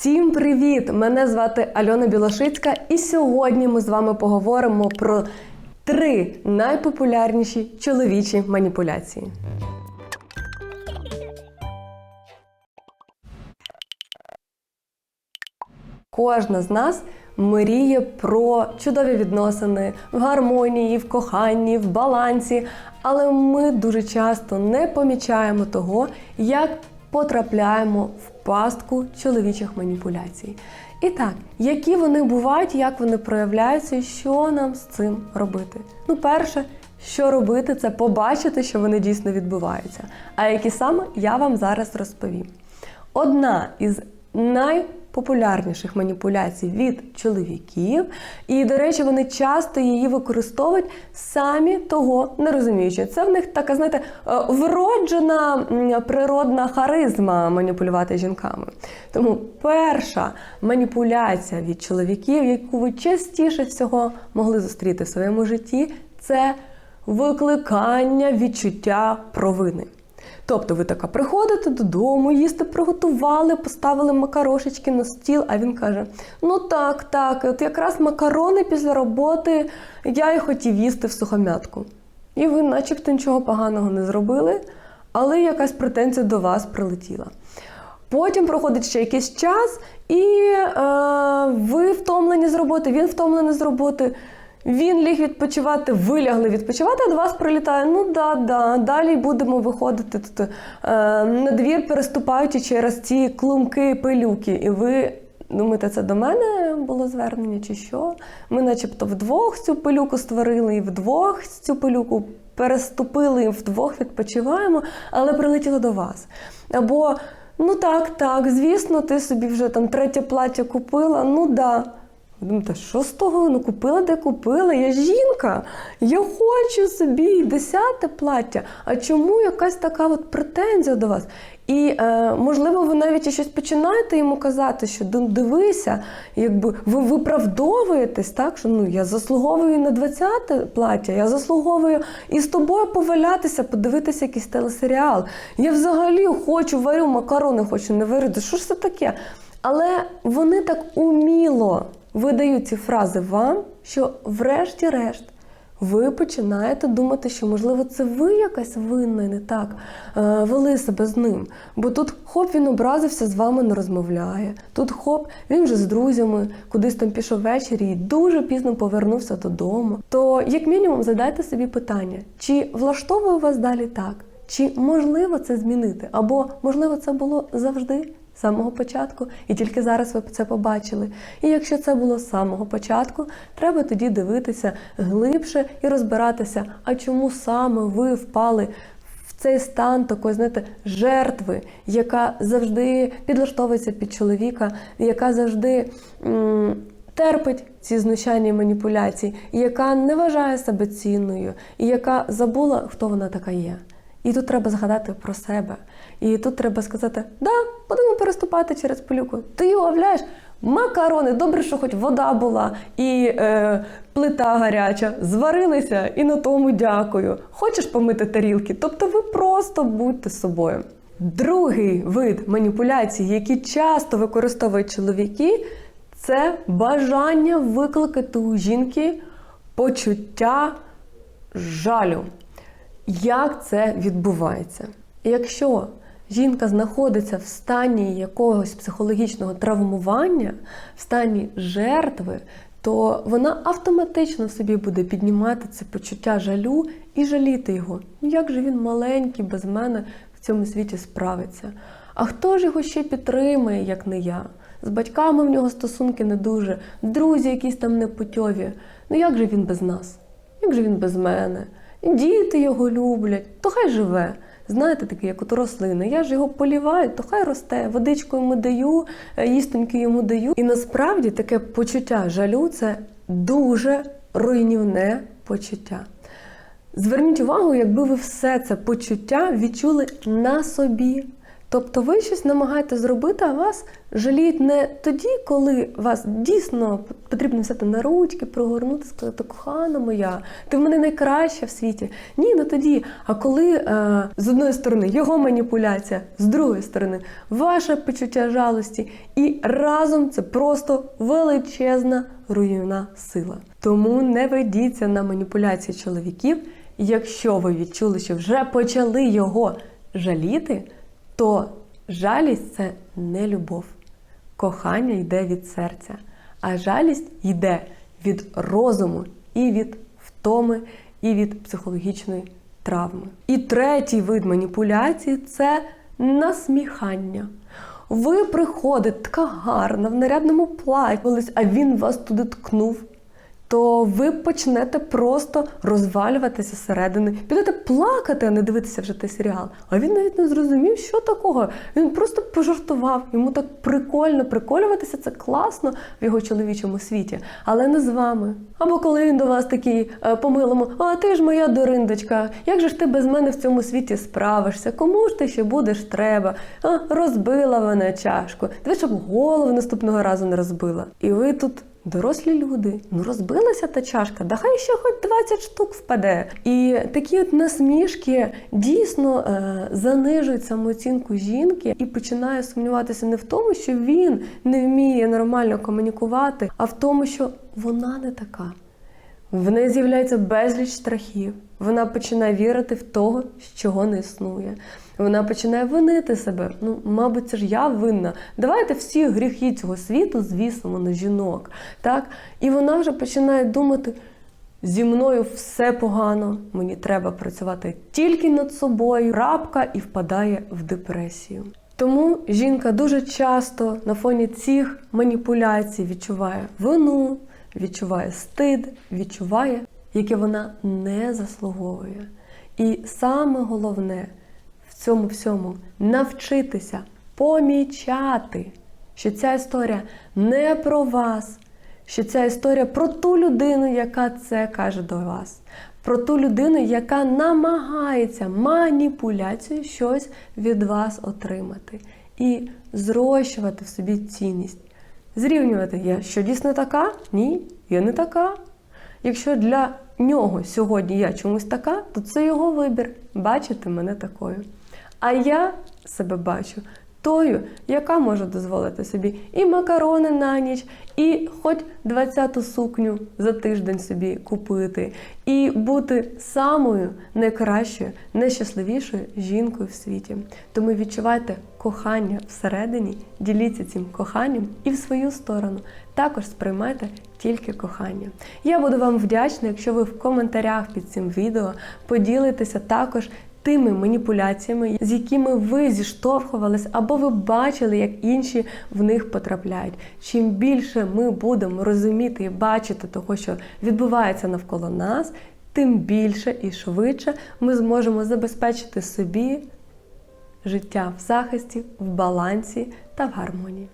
Всім привіт! Мене звати Альона Білошицька, і сьогодні ми з вами поговоримо про три найпопулярніші чоловічі маніпуляції. Кожна з нас мріє про чудові відносини в гармонії, в коханні, в балансі, але ми дуже часто не помічаємо того, як потрапляємо в пастку чоловічих маніпуляцій. І так, які вони бувають, як вони проявляються, і що нам з цим робити? Ну, перше, що робити, це побачити, що вони дійсно відбуваються. А які саме я вам зараз розповім. Одна із найпопулярніших маніпуляцій від чоловіків, і, до речі, вони часто її використовують самі того не розуміючи. Це в них така, знаєте, е, вроджена природна харизма маніпулювати жінками. Тому перша маніпуляція від чоловіків, яку ви частіше всього могли зустріти в своєму житті, це викликання відчуття провини. Тобто ви така приходите додому, їсти приготували, поставили макарошечки на стіл, а він каже: Ну так, так, от якраз макарони після роботи я і хотів їсти в сухомятку. І ви, начебто, нічого поганого не зробили, але якась претензія до вас прилетіла. Потім проходить ще якийсь час, і е, ви втомлені з роботи, він втомлений з роботи. Він ліг відпочивати, ви лягли відпочивати, а до вас прилітає. Ну да, да. Далі будемо виходити тут е, на двір, переступаючи через ці клумки, пилюки. І ви думаєте, це до мене було звернення чи що? Ми, начебто, вдвох цю пилюку створили, і вдвох цю пилюку переступили, і вдвох відпочиваємо, але прилетіло до вас. Або ну так, так, звісно, ти собі вже там третє плаття купила. Ну да. Думаєте, що з того? Ну купила, де купила. Я жінка. Я хочу собі десяте плаття. А чому якась така от претензія до вас? І е, можливо, ви навіть щось починаєте йому казати, що «Ну, дивися, якби ви виправдовуєтесь, так що ну я заслуговую на 20-те плаття, я заслуговую і з тобою повалятися, подивитися якийсь телесеріал. Я взагалі хочу варю макарони, хочу не варити. Що ж це таке? Але вони так уміло видають ці фрази вам, що врешті-решт ви починаєте думати, що можливо це ви якась винна і не так е, вели себе з ним. Бо тут хоп він образився, з вами не розмовляє. Тут хоп, він вже з друзями кудись там пішов ввечері і дуже пізно повернувся додому. То, як мінімум, задайте собі питання, чи влаштовує вас далі так? Чи можливо це змінити? Або можливо це було завжди? Самого початку, і тільки зараз ви це побачили. І якщо це було з самого початку, треба тоді дивитися глибше і розбиратися, а чому саме ви впали цей стан такої, знаєте, жертви, яка завжди підлаштовується під чоловіка, яка завжди. М Терпить ці знущання маніпуляції, і яка не вважає себе цінною, і яка забула, хто вона така є. І тут треба згадати про себе. І тут треба сказати: да, будемо переступати через пилюку. Ти уявляєш, макарони, добре, що хоч вода була і е, плита гаряча, зварилися і на тому дякую. Хочеш помити тарілки? Тобто ви просто будьте собою. Другий вид маніпуляцій, які часто використовують чоловіки, це бажання викликати у жінки почуття жалю. Як це відбувається? Якщо жінка знаходиться в стані якогось психологічного травмування, в стані жертви, то вона автоматично в собі буде піднімати це почуття жалю і жаліти його. Ну як же він маленький, без мене в цьому світі справиться? А хто ж його ще підтримує, як не я? З батьками в нього стосунки не дуже, друзі якісь там непутьові. Ну як же він без нас? Як же він без мене? Діти його люблять, то хай живе. Знаєте, такий, як от рослини. Я ж його поліваю, то хай росте, водичку йому даю, е, їстоньки йому даю. І насправді таке почуття жалю це дуже руйнівне почуття. Зверніть увагу, якби ви все це почуття відчули на собі, Тобто ви щось намагаєтесь зробити, а вас жаліють не тоді, коли вас дійсно потрібно взяти на ручки, прогорнути, сказати, кохана моя, ти в мене найкраща в світі. Ні, не тоді. А коли е, з одної сторони його маніпуляція, з другої сторони ваше почуття жалості, і разом це просто величезна руйнівна сила. Тому не ведіться на маніпуляції чоловіків. Якщо ви відчули, що вже почали його жаліти, то жалість це не любов. Кохання йде від серця, а жалість йде від розуму і від втоми, і від психологічної травми. І третій вид маніпуляції це насміхання. Ви приходите така гарна в нарядному платі, а він вас туди ткнув то ви почнете просто розвалюватися зсередини, підете плакати, а не дивитися вже той серіал. А він навіть не зрозумів, що такого. Він просто пожартував. Йому так прикольно приколюватися, це класно в його чоловічому світі, але не з вами. Або коли він до вас такий е, по-милому, а ти ж моя дориндочка, як же ж ти без мене в цьому світі справишся? Кому ж ти ще будеш треба? А, розбила мене чашку. Диви, щоб голову наступного разу не розбила. І ви тут. Дорослі люди, ну розбилася та чашка, да хай ще хоч 20 штук впаде. І такі от насмішки дійсно е, занижують самооцінку жінки і починає сумніватися не в тому, що він не вміє нормально комунікувати, а в тому, що вона не така. В неї з'являється безліч страхів. Вона починає вірити в того, чого не існує. Вона починає винити себе. Ну, мабуть, це ж я винна. Давайте всі гріхи цього світу звісно, на жінок. Так? І вона вже починає думати: зі мною все погано, мені треба працювати тільки над собою, рабка і впадає в депресію. Тому жінка дуже часто на фоні цих маніпуляцій відчуває вину, відчуває стид, відчуває, яке вона не заслуговує. І саме головне в цьому всьому навчитися помічати, що ця історія не про вас, що ця історія про ту людину, яка це каже до вас, про ту людину, яка намагається маніпуляцією щось від вас отримати, і зрощувати в собі цінність. Зрівнювати я що дійсно така? Ні, я не така. Якщо для нього сьогодні я чомусь така, то це його вибір бачити мене такою. А я себе бачу тою, яка може дозволити собі і макарони на ніч, і хоч 20-ту сукню за тиждень собі купити, і бути самою найкращою, найщасливішою жінкою в світі. Тому відчувайте кохання всередині, діліться цим коханням і в свою сторону. Також сприймайте тільки кохання. Я буду вам вдячна, якщо ви в коментарях під цим відео поділитеся також тими маніпуляціями, з якими ви зіштовхувались, або ви бачили, як інші в них потрапляють. Чим більше ми будемо розуміти і бачити того, що відбувається навколо нас, тим більше і швидше ми зможемо забезпечити собі життя в захисті, в балансі та в гармонії.